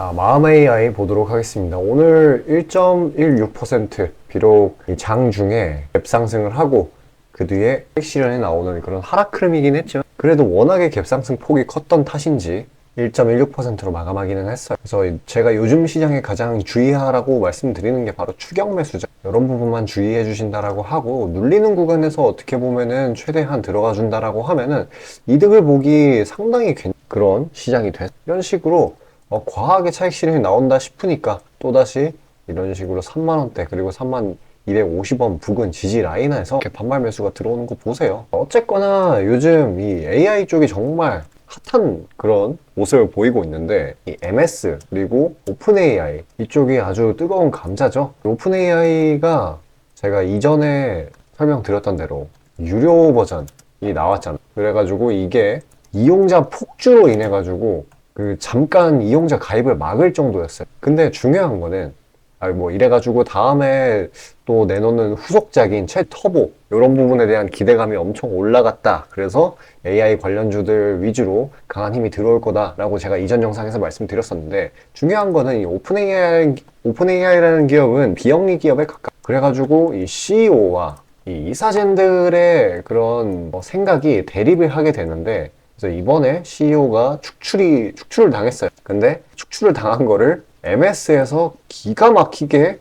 자, 마음 AI 보도록 하겠습니다. 오늘 1.16% 비록 이장 중에 갭 상승을 하고 그 뒤에 핵실현에 나오는 그런 하락 흐름이긴 했죠. 그래도 워낙에 갭 상승 폭이 컸던 탓인지 1.16%로 마감하기는 했어요. 그래서 제가 요즘 시장에 가장 주의하라고 말씀드리는 게 바로 추격 매수죠. 이런 부분만 주의해 주신다라고 하고 눌리는 구간에서 어떻게 보면은 최대한 들어가 준다라고 하면은 이득을 보기 상당히 괜- 그런 시장이 돼. 이런 식으로 어, 과하게 차익 실현이 나온다 싶으니까 또다시 이런 식으로 3만원대 그리고 3만 250원 부근 지지 라인에서 이렇게 반발 매수가 들어오는 거 보세요. 어쨌거나 요즘 이 AI 쪽이 정말 핫한 그런 모습을 보이고 있는데 이 MS 그리고 오픈 AI 이쪽이 아주 뜨거운 감자죠. 오픈 AI가 제가 이전에 설명드렸던 대로 유료 버전이 나왔잖아요. 그래가지고 이게 이용자 폭주로 인해 가지고 그 잠깐 이용자 가입을 막을 정도였어요. 근데 중요한 거는 아니 뭐 이래가지고 다음에 또 내놓는 후속작인 챗 터보 이런 부분에 대한 기대감이 엄청 올라갔다. 그래서 AI 관련주들 위주로 강한 힘이 들어올 거다라고 제가 이전 영상에서 말씀드렸었는데 중요한 거는 이 오픈 AI 오픈 AI라는 기업은 비영리 기업에 가까. 그래가지고 이 CEO와 이 이사진들의 그런 뭐 생각이 대립을 하게 되는데 그래서 이번에 CEO가 축출이 축출을 당했어요. 근데 축출을 당한 거를 MS에서 기가 막히게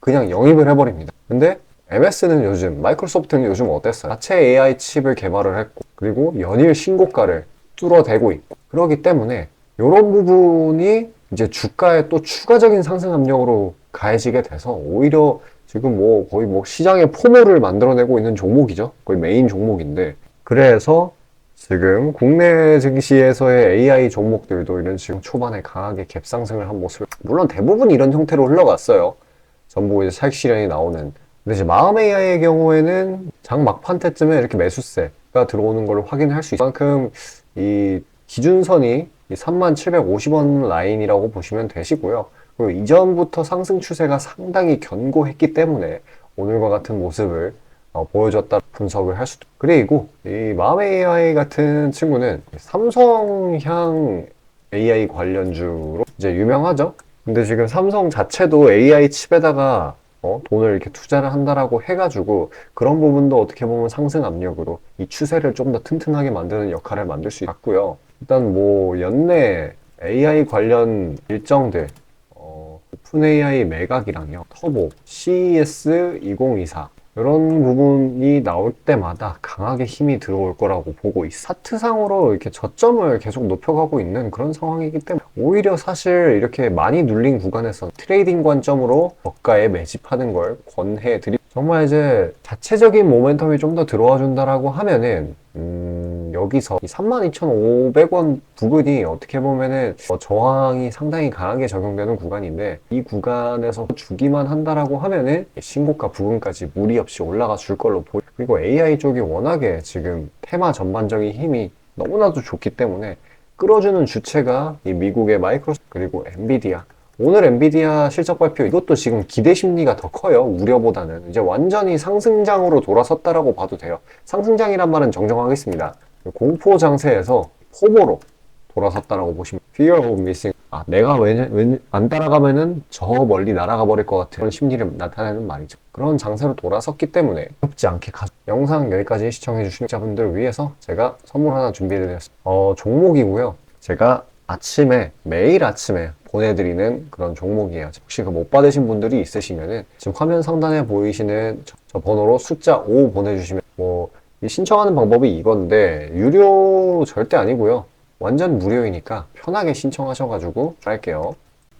그냥 영입을 해버립니다. 근데 MS는 요즘, 마이크로소프트는 요즘 어땠어요? 자체 AI 칩을 개발을 했고, 그리고 연일 신고가를 뚫어대고 있고, 그러기 때문에 이런 부분이 이제 주가에 또 추가적인 상승 압력으로 가해지게 돼서 오히려 지금 뭐 거의 뭐 시장의 포모를 만들어내고 있는 종목이죠. 거의 메인 종목인데. 그래서 지금 국내 증시에서의 AI 종목들도 이런 지금 초반에 강하게 갭 상승을 한 모습. 물론 대부분 이런 형태로 흘러갔어요. 전부 이제 차익 실현이 나오는. 근데 이제 마음 AI의 경우에는 장 막판 때쯤에 이렇게 매수세가 들어오는 걸 확인할 수 있을 만큼 이 기준선이 이 3750원 라인이라고 보시면 되시고요. 그리고 이전부터 상승 추세가 상당히 견고했기 때문에 오늘과 같은 모습을 어, 보여줬다 분석을 할 수도 그리고 이 마음 AI 같은 친구는 삼성향 AI 관련주로 이제 유명하죠. 근데 지금 삼성 자체도 AI 칩에다가 어, 돈을 이렇게 투자를 한다라고 해가지고 그런 부분도 어떻게 보면 상승 압력으로 이 추세를 좀 더 튼튼하게 만드는 역할을 만들 수 있고요. 일단 뭐 연내 AI 관련 일정들 어, 오픈 AI 매각이랑요, 터보, CES 2024 이런 부분이 나올 때마다 강하게 힘이 들어올 거라고 보고 있어. 차트상으로 이렇게 저점을 계속 높여가고 있는 그런 상황이기 때문에 오히려 사실 이렇게 많이 눌린 구간에서 트레이딩 관점으로 저가에 매집하는 걸 권해드리. 정말 이제 자체적인 모멘텀이 좀 더 들어와 준다라고 하면은 음, 여기서 32,500원 부근이 어떻게 보면은 어, 저항이 상당히 강하게 적용되는 구간인데 이 구간에서 주기만 한다라고 하면은 신고가 부근까지 무리 없이 올라가 줄 걸로 보이 그리고 AI 쪽이 워낙에 지금 테마 전반적인 힘이 너무나도 좋기 때문에 끌어주는 주체가 이 미국의 마이크로소프트 그리고 엔비디아 오늘 엔비디아 실적 발표 이것도 지금 기대 심리가 더 커요. 우려보다는 이제 완전히 상승장으로 돌아섰다라고 봐도 돼요. 상승장이란 말은 정정하겠습니다. 공포 장세에서 포모로 돌아섰다라고 보시면 fear of missing 아 내가 왜안 따라가면은 저 멀리 날아가 버릴 것 같은 그런 심리를 나타내는 말이죠. 그런 장세로 돌아섰기 때문에 어렵지 않게 가 영상 여기까지 시청해 주신 자분들을 위해서 제가 선물 하나 준비해 드렸습니다. 어 종목이고요. 제가 아침에 매일 아침에 보내드리는 그런 종목이에요. 혹시 그 못 받으신 분들이 있으시면은 지금 화면 상단에 보이시는 저, 저 번호로 숫자 5 보내주시면 뭐 신청하는 방법이 이건데 유료 절대 아니고요. 완전 무료이니까 편하게 신청하셔가지고 할게요.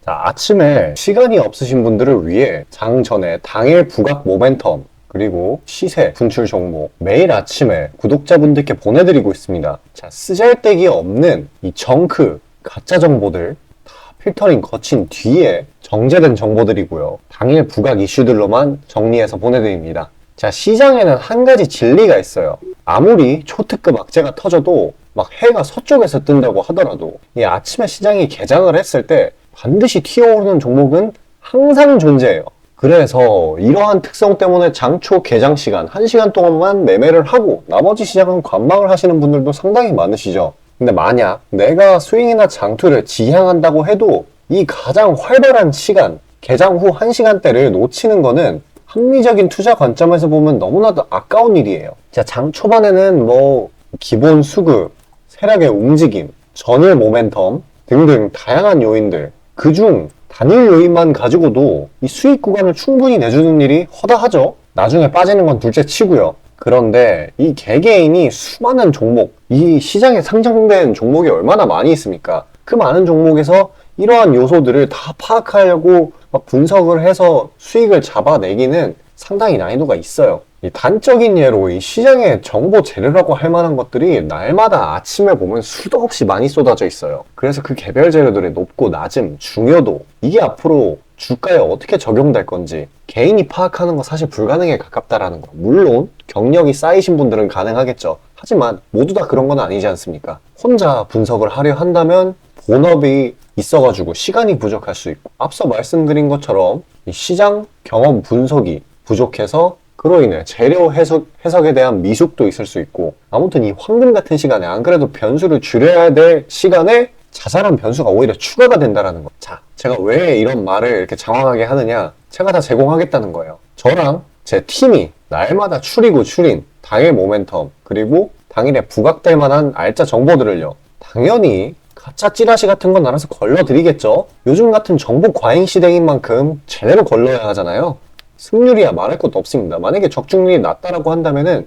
자, 아침에 시간이 없으신 분들을 위해 장 전에 당일 부각 모멘텀 그리고 시세, 분출 종목 매일 아침에 구독자분들께 보내드리고 있습니다. 자, 쓰잘데기 없는 이 정크, 가짜 정보들 다 필터링 거친 뒤에 정제된 정보들이고요. 당일 부각 이슈들로만 정리해서 보내드립니다. 자, 시장에는 한 가지 진리가 있어요. 아무리 초특급 악재가 터져도 막 해가 서쪽에서 뜬다고 하더라도 이 아침에 시장이 개장을 했을 때 반드시 튀어오르는 종목은 항상 존재해요. 그래서 이러한 특성 때문에 장초 개장 시간 1시간 동안만 매매를 하고 나머지 시장은 관망을 하시는 분들도 상당히 많으시죠. 근데 만약 내가 스윙이나 장투를 지향한다고 해도 이 가장 활발한 시간, 개장 후 1시간대를 놓치는 거는 합리적인 투자 관점에서 보면 너무나도 아까운 일이에요. 자, 장 초반에는 뭐 기본 수급, 세력의 움직임, 전일 모멘텀 등등 다양한 요인들 그중 단일 요인만 가지고도 이 수익 구간을 충분히 내주는 일이 허다하죠. 나중에 빠지는 건 둘째 치고요. 그런데 이 개개인이 수많은 종목, 이 시장에 상장된 종목이 얼마나 많이 있습니까? 그 많은 종목에서 이러한 요소들을 다 파악하려고 막 분석을 해서 수익을 잡아내기는 상당히 난이도가 있어요. 이 단적인 예로 이 시장의 정보 재료라고 할 만한 것들이 날마다 아침에 보면 수도 없이 많이 쏟아져 있어요. 그래서 그 개별 재료들의 높고 낮음, 중요도, 이게 앞으로 주가에 어떻게 적용될 건지 개인이 파악하는 거 사실 불가능에 가깝다라는 거. 물론 경력이 쌓이신 분들은 가능하겠죠. 하지만 모두 다 그런 건 아니지 않습니까? 혼자 분석을 하려 한다면 본업이 있어가지고 시간이 부족할 수 있고 앞서 말씀드린 것처럼 이 시장 경험 분석이 부족해서 그로 인해 재료 해석, 해석에 대한 미숙도 있을 수 있고 아무튼 이 황금 같은 시간에 안 그래도 변수를 줄여야 될 시간에 자잘한 변수가 오히려 추가가 된다라는 거. 자, 제가 왜 이런 말을 이렇게 장황하게 하느냐? 제가 다 제공하겠다는 거예요. 저랑 제 팀이 날마다 추리고 추린 당일 모멘텀 그리고 당일에 부각될 만한 알짜 정보들을요. 당연히 가짜 찌라시 같은 건 알아서 걸러드리겠죠. 요즘 같은 정보 과잉 시대인 만큼 제대로 걸러야 하잖아요. 승률이야 말할 것도 없습니다. 만약에 적중률이 낮다라고 한다면은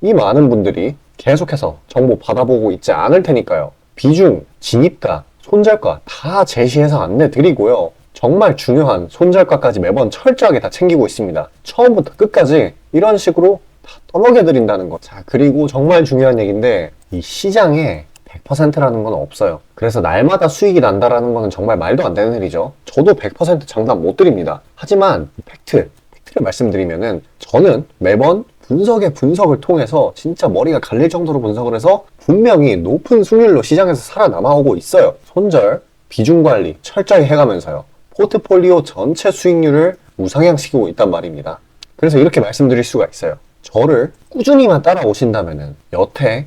이 많은 분들이 계속해서 정보 받아보고 있지 않을 테니까요. 비중, 진입가, 손절가 다 제시해서 안내 드리고요. 정말 중요한 손절가까지 매번 철저하게 다 챙기고 있습니다. 처음부터 끝까지 이런 식으로 다 떠먹여 드린다는 거. 자, 그리고 정말 중요한 얘기인데 이 시장에 100%라는 건 없어요. 그래서 날마다 수익이 난다라는 거는 정말 말도 안 되는 일이죠. 저도 100% 장담 못 드립니다. 하지만 팩트, 팩트를 말씀드리면은 저는 매번 분석의 분석을 통해서 진짜 머리가 갈릴 정도로 분석을 해서 분명히 높은 수익률로 시장에서 살아남아오고 있어요. 손절, 비중 관리 철저히 해가면서요. 포트폴리오 전체 수익률을 우상향시키고 있단 말입니다. 그래서 이렇게 말씀드릴 수가 있어요. 저를 꾸준히만 따라오신다면은 여태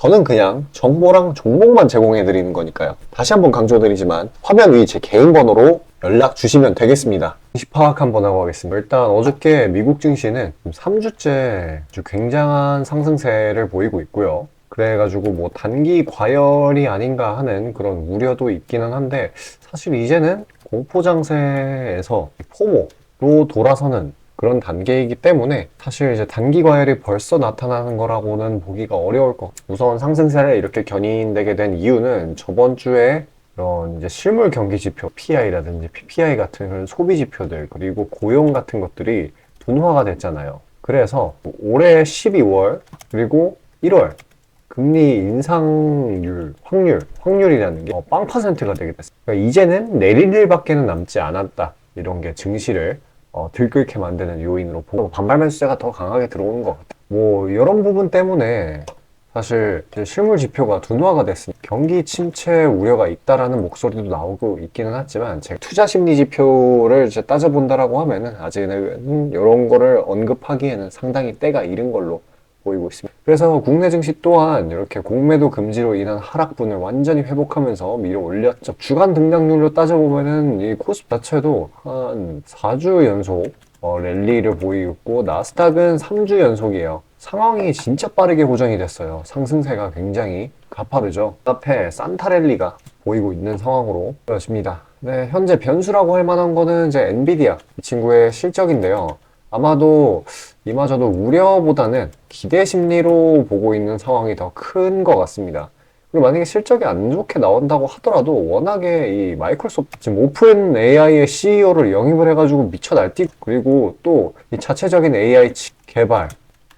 저는 그냥 정보랑 종목만 제공해 드리는 거니까요. 다시 한번 강조드리지만 화면 위 제 개인 번호로 연락 주시면 되겠습니다. 주식 파악 한번 하고 가겠습니다. 일단 어저께 미국 증시는 3주째 아주 굉장한 상승세를 보이고 있고요. 그래가지고 뭐 단기 과열이 아닌가 하는 그런 우려도 있기는 한데 사실 이제는 공포 장세에서 포모로 돌아서는 그런 단계이기 때문에 사실 이제 단기 과열이 벌써 나타나는 거라고는 보기가 어려울 것 같아요. 우선 상승세를 이렇게 견인되게 된 이유는 저번 주에 이런 이제 실물 경기 지표 PI라든지 PPI 같은 그런 소비 지표들 그리고 고용 같은 것들이 둔화가 됐잖아요. 그래서 올해 12월 그리고 1월 금리 인상률, 확률, 확률이라는 게 어, 빵 퍼센트가 되게 됐어요. 그러니까 이제는 내릴 일밖에는 남지 않았다. 이런 게 증시를 어, 들끓게 만드는 요인으로 보고 반발 매수세가 더 강하게 들어오는 것 같아요. 뭐 이런 부분 때문에 사실 실물 지표가 둔화가 됐습니다. 경기 침체 우려가 있다라는 목소리도 나오고 있기는 하지만 제가 투자 심리 지표를 따져본다라고 하면은 아직은 이런 거를 언급하기에는 상당히 때가 이른 걸로 보이고 있습니다. 그래서 국내 증시 또한 이렇게 공매도 금지로 인한 하락분을 완전히 회복하면서 밀어 올렸죠. 주간 등락률로 따져보면은 이 코스피 자체도 한 4주 연속 어, 랠리를 보이고 나스닥은 3주 연속이에요. 상황이 진짜 빠르게 고정이 됐어요. 상승세가 굉장히 가파르죠. 앞에 산타 랠리가 보이고 있는 상황으로 보여집니다. 네, 현재 변수라고 할 만한 거는 이제 엔비디아 이 친구의 실적인데요. 아마도 이마저도 우려보다는 기대 심리로 보고 있는 상황이 더 큰 것 같습니다. 그리고 만약에 실적이 안 좋게 나온다고 하더라도 워낙에 이 마이크로소프트 지금 오픈 AI의 CEO를 영입을 해가지고 미쳐 날뛰고 그리고 또 이 자체적인 AI 치- 개발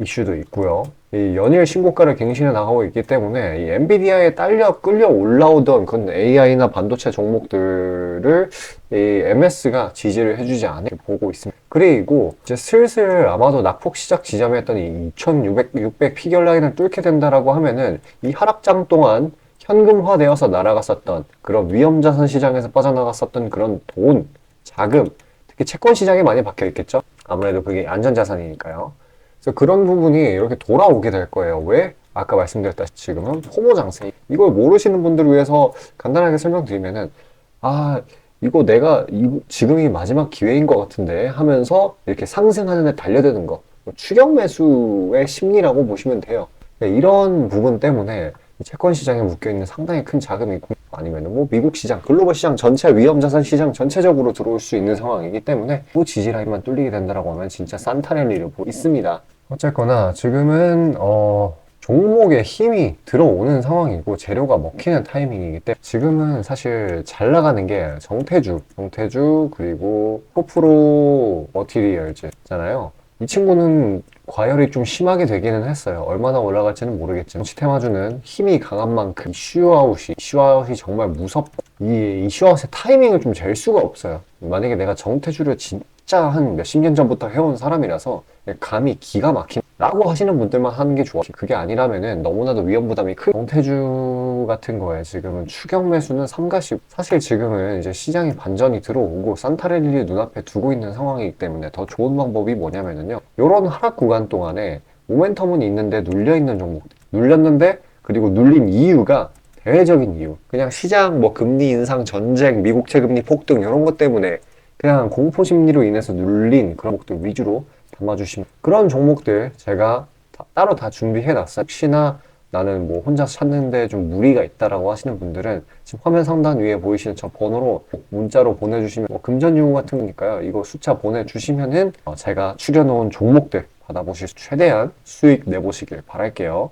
이슈도 있고요. 이 연일 신고가를 갱신해 나가고 있기 때문에 이 엔비디아에 딸려 끌려 올라오던 그런 AI나 반도체 종목들을 이 MS가 지지를 해주지 않게 보고 있습니다. 그리고 이제 슬슬 아마도 낙폭 시작 지점이었던 이 2,600, 600 피겨 라인을 뚫게 된다라고 하면은 이 하락장 동안 현금화되어서 날아갔었던 그런 위험자산 시장에서 빠져나갔었던 그런 돈, 자금, 특히 채권 시장에 많이 박혀 있겠죠? 아무래도 그게 안전자산이니까요. 그래서 그런 부분이 이렇게 돌아오게 될 거예요. 왜? 아까 말씀드렸다시피 지금은 포모 장세. 이걸 모르시는 분들을 위해서 간단하게 설명드리면은, 아, 이거 내가 이- 지금이 마지막 기회인 것 같은데 하면서 이렇게 상승하는 데 달려드는 거. 추격 매수의 심리라고 보시면 돼요. 네, 이런 부분 때문에 이 채권 시장에 묶여 있는 상당히 큰 자금이 아니면 뭐 미국 시장, 글로벌 시장 전체 위험 자산 시장 전체적으로 들어올 수 있는 상황이기 때문에 그 지지 라인만 뚫리게 된다라고 하면 진짜 산타랠리를 보고 있습니다. 어쨌거나 지금은 어 종목에 힘이 들어오는 상황이고 재료가 먹히는 타이밍이기 때문에 지금은 사실 잘 나가는 게 정태주, 정태주 그리고 코프로 머티리얼즈잖아요. 이 친구는 과열이 좀 심하게 되기는 했어요. 얼마나 올라갈지는 모르겠지만 시테마주는 힘이 강한 만큼 이슈아웃이 이슈아웃이 정말 무섭고 이 이슈아웃의 타이밍을 좀 잴 수가 없어요. 만약에 내가 정태주를 진짜 한 몇십 년 전부터 해온 사람이라서 감이 기가 막힌 라고 하시는 분들만 하는 게 좋아. 그게 아니라면은 너무나도 위험 부담이 큰 정태주 같은 거에 지금은 추격 매수는 삼가시. 사실 지금은 이제 시장에 반전이 들어오고 산타렐리 눈앞에 두고 있는 상황이기 때문에 더 좋은 방법이 뭐냐면은요. 요런 하락 구간 동안에 모멘텀은 있는데 눌려 있는 종목들. 눌렸는데 그리고 눌린 이유가 대외적인 이유. 그냥 시장 뭐 금리 인상, 전쟁, 미국채 금리 폭등 이런 것 때문에 그냥 공포 심리로 인해서 눌린 그런 종목들 위주로 담아주시면 그런 종목들 제가 다- 따로 다 준비해 놨어요. 혹시나 나는 뭐 혼자 찾는데 좀 무리가 있다라고 하시는 분들은 지금 화면 상단 위에 보이시는 저 번호로 문자로 보내주시면 뭐 금전 유무 같은 거니까요. 이거 숫자 보내주시면은 어, 제가 추려놓은 종목들 받아보실 수 최대한 수익 내보시길 바랄게요.